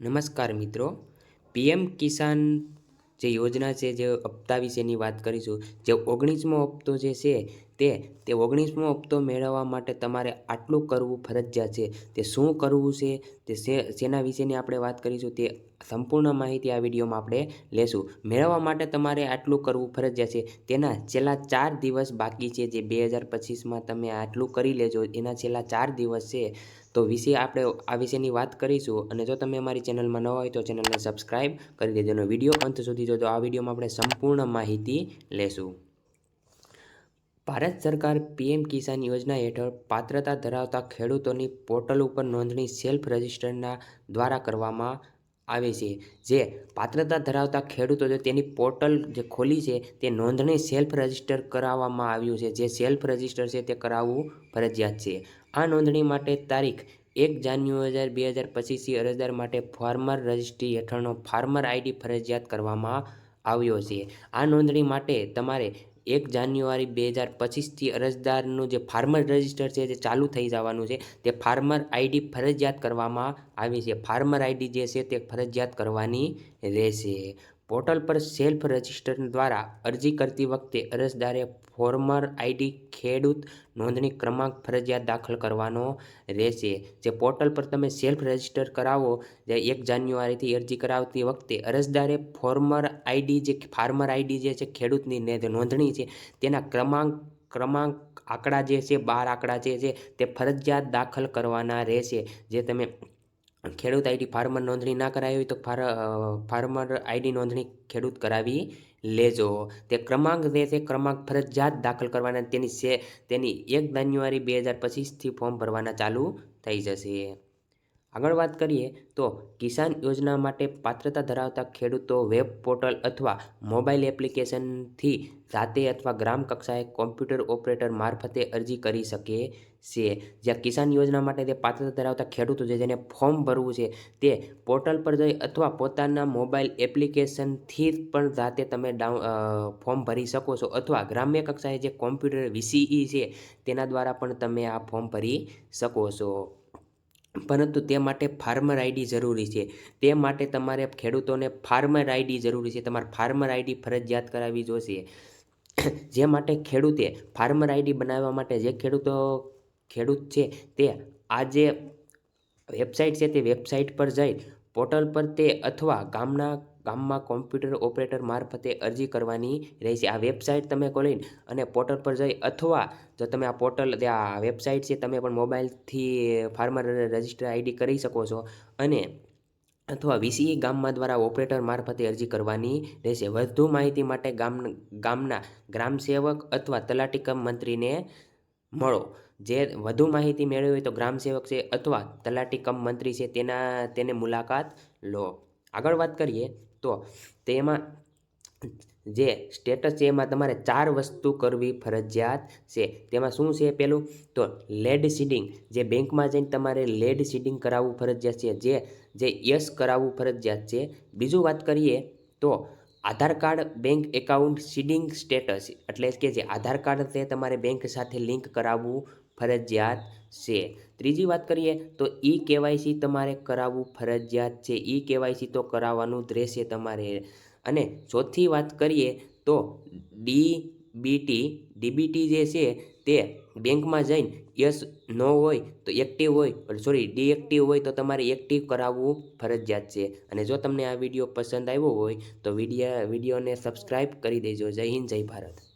નમસ્કાર મિત્રો. પીએમ કિસાન જે યોજના છે, જે હપ્તા વિશેની વાત કરીશું, જે ઓગણીસમો હપ્તો જે છે, તે તે ઓગણીસમો હપ્તો મેળવવા માટે તમારે આટલું કરવું ફરજિયાત છે. તે શું કરવું છે, તે શેના વિશેની આપણે વાત કરીશું, તે સંપૂર્ણ માહિતી આ વિડીયોમાં આપણે લેશું. મેળવવા માટે તમારે આટલું કરવું ફરજિયાત છે. તેના છેલ્લા ચાર દિવસ બાકી છે, જે બે હજાર પચીસમાં તમે આટલું કરી લેજો. એના છેલ્લા ચાર દિવસ છે તો વિશે આપણે આ વિશેની વાત કરીશું અને જો તમે અમારી ચેનલમાં નવા હોય તો ચેનલને સબસ્ક્રાઈબ કરી દેજો વીડિયો અંત સુધી જોજો. આ વિડીયોમાં આપણે સંપૂર્ણ માહિતી લેશું. ભારત સરકાર પીએમ કિસાન યોજના હેઠળ પાત્રતા ધરાવતા ખેડૂતોની પોર્ટલ ઉપર નોંધણી સેલ્ફ રજિસ્ટરના દ્વારા કરવામાં આવે છે. જે પાત્રતા ધરાવતા ખેડૂતો છે, તેની પોર્ટલ જે ખોલી છે, તે નોંધણી સેલ્ફ રજિસ્ટર કરાવવામાં આવ્યું છે. જે સેલ્ફ રજિસ્ટર છે, તે કરાવવું ફરજિયાત છે. આ નોંધણી માટે તારીખ એક જાન્યુઆરી બે હજાર પચીસથી અરજદાર માટે ફાર્મર રજિસ્ટ્રી હેઠળનો ફાર્મર આઈડી ફરજિયાત કરવામાં આવ્યો છે. આ નોંધણી માટે તમારે એક જાન્યુઆરી બે હજાર પચીસથી અરજદારનું જે ફાર્મર રજિસ્ટર છે, જે ચાલુ થઈ જવાનું છે, તે ફાર્મર આઈડી ફરજિયાત કરવામાં આવી છે. ફાર્મર આઈડી જે છે, તે ફરજિયાત કરવાની રહેશે. પોર્ટલ પર સેલ્ફ રજિસ્ટર દ્વારા અરજી કરતી વખતે અરજદારે ફોર્મર આઈડી, ખેડૂત નોંધણી ક્રમાંક, ફરજિયાત દાખલ કરવાનો રહેશે. જે પોર્ટલ પર તમે સેલ્ફ રજિસ્ટર કરાવો, જે એક જાન્યુઆરીથી અરજી કરાવતી વખતે અરજદારે ફોર્મર આઈડી જે ફાર્મર આઈડી જે છે, ખેડૂતની નોંધણી છે, તેના ક્રમાંક ક્રમાંક આંકડા જે છે, બાર આંકડા જે છે, તે ફરજિયાત દાખલ કરવાના રહેશે. જે તમે ખેડૂત આઈડી ફાર્મર નોંધણી ના કરાવી હોય તો ફાર્મર આઈડી નોંધણી ખેડૂત કરાવી લેજો. તે ક્રમાંક જે છે, ક્રમાંક ફરજિયાત દાખલ કરવાના તેની સે, તેની એક જાન્યુઆરી બે હજાર પચીસથી ફોર્મ ભરવાના ચાલુ થઈ જશે. આગળ વાત કરીએ તો કિસાન યોજના માટે પાત્રતા ધરાવતા ખેડૂતો વેબ પોર્ટલ અથવા મોબાઈલ એપ્લિકેશનથી જાતે અથવા ગ્રામ કક્ષાએ કોમ્પ્યુટર ઓપરેટર મારફતે અરજી કરી શકે છે. જ્યાં કિસાન યોજના માટે તે પાત્રતા ધરાવતા ખેડૂતો છે, જેને ફોર્મ ભરવું છે, તે પોર્ટલ પર જઈ અથવા પોતાના મોબાઈલ એપ્લિકેશનથી પણ જાતે તમે ડાઉન ફોર્મ ભરી શકો છો. અથવા ગ્રામ્ય કક્ષાએ જે કોમ્પ્યુટર વીસીઈ છે, તેના દ્વારા પણ તમે આ ફોર્મ ભરી શકો છો. પરંતુ તે માટે ફાર્મર આઈડી જરૂરી છે. તે માટે તમારે ખેડૂતોને ફાર્મર આઈડી જરૂરી છે. તમારે ફાર્મર આઈડી ફરજિયાત કરાવવી જોઈશે જે માટે ખેડૂતે ફાર્મર આઈડી બનાવવા માટે જે ખેડૂતો, ખેડૂત છે તે આ જે વેબસાઇટ છે તે વેબસાઇટ પર જઈ, પોર્ટલ પર તે અથવા ગામના ગામમાં કોમ્પ્યુટર ઓપરેટર મારફતે અરજી કરવાની રહેશે આ વેબસાઇટ તમે ખોલીને અને પોર્ટલ પર જઈ અથવા જો તમે આ પોર્ટલ આ વેબસાઇટ છે, તમે પણ મોબાઈલથી ફાર્મર રજિસ્ટર આઈડી કરી શકો છો અને અથવા વીસીઈ ગામમાં દ્વારા ઓપરેટર મારફતે અરજી કરવાની રહેશે વધુ માહિતી માટે ગામ, ગામના ગ્રામ સેવક અથવા તલાટી કમ મંત્રીને મળો. જે વધુ માહિતી મેળવી હોય તો ગ્રામ સેવક છે અથવા તલાટી કમ મંત્રી છે, તેના, તેને મુલાકાત લો. આગળ વાત કરીએ તો તેમાં જે સ્ટેટસ છે, એમાં તમારે ચાર વસ્તુ કરવી ફરજિયાત છે. તેમાં શું છે પેલું? તો લેડ સીડિંગ જે બેંકમાં જઈને તમારે લેડ સીડિંગ કરાવવું ફરજિયાત છે. જે જે યસ કરાવવું ફરજિયાત છે. બીજું વાત કરીએ તો Aadhaar card bank account seeding status એટલે કે જે આધાર કાર્ડ તે તમારે બેંક સાથે લિંક કરાવવું ફરજિયાત છે. ત્રીજી વાત કરીએ તો ઈ કેવાયસી તમારે કરાવવું ફરજિયાત છે. ઈ કેવાયસી તો કરાવવાનું જ રહેશે તમારે. અને ચોથી વાત કરીએ તો ડી બીટી ડીબીટી જે છે તે બેંકમાં જઈને યસ, નો હોય તો એક્ટિવ હોય. સોરી, ડીએક્ટિવ હોય તો તમારે એક્ટિવ કરાવવું ફરજિયાત છે. અને જો તમને આ વીડિયો પસંદ આવ્યો હોય તો વિડીયા, વિડીયોને સબસ્ક્રાઈબ કરી દેજો. જય હિન્દ, જય ભારત.